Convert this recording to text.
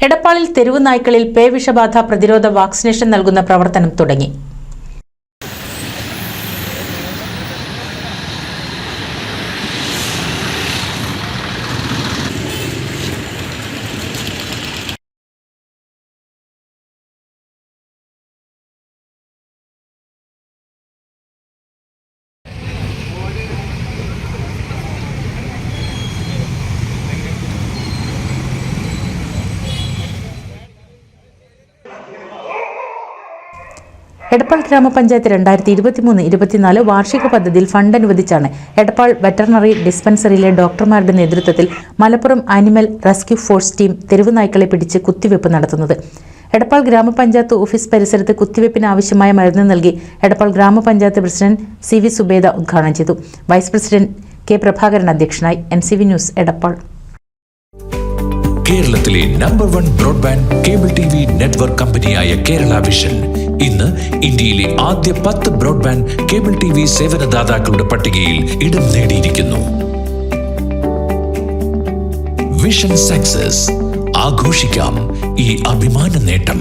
എടപ്പാളിൽ തെരുവ് നായ്ക്കളിൽ പേവിഷബാധ പ്രതിരോധ വാക്സിനേഷൻ നൽകുന്ന പ്രവർത്തനം തുടങ്ങി എടപ്പാൾ ഗ്രാമപഞ്ചായത്ത് രണ്ടായിരത്തി ഇരുപത്തിമൂന്ന് ഇരുപത്തിനാല് വാർഷിക പദ്ധതിയിൽ ഫണ്ട് അനുവദിച്ചാണ് എടപ്പാൾ വെറ്ററിനറി ഡിസ്പെൻസറിയിലെ ഡോക്ടർമാരുടെ നേതൃത്വത്തിൽ Malappuram animal rescue force team തെരുവ് നായ്ക്കളെ പിടിച്ച് കുത്തിവെപ്പ് നടത്തുന്നത്. എടപ്പാൾ ഗ്രാമപഞ്ചായത്ത് ഓഫീസ് പരിസരത്ത് കുത്തിവെപ്പിന് ആവശ്യമായ മരുന്ന് നൽകി എടപ്പാൾ ഗ്രാമപഞ്ചായത്ത് പ്രസിഡന്റ് സി വി സുബേദ ഉദ്ഘാടനം ചെയ്തു. വൈസ് പ്രസിഡന്റ് കെ പ്രഭാകരൻ അധ്യക്ഷനായി N C V news Edappal. കേരളത്തിലെ number one broadband cable T V network കമ്പനിയായ കേരള വിഷൻ ഇന്ന് ഇന്ത്യയിലെ ആദ്യ പത്ത് ബ്രോഡ്ബാൻഡ് കേബിൾ ടി വി സേവനദാതാക്കളുടെ പട്ടികയിൽ ഇടം നേടിയിരിക്കുന്നു. വിഷൻ സക്സസ് ആഘോഷിക്കാം ഈ അഭിമാന നേട്ടം.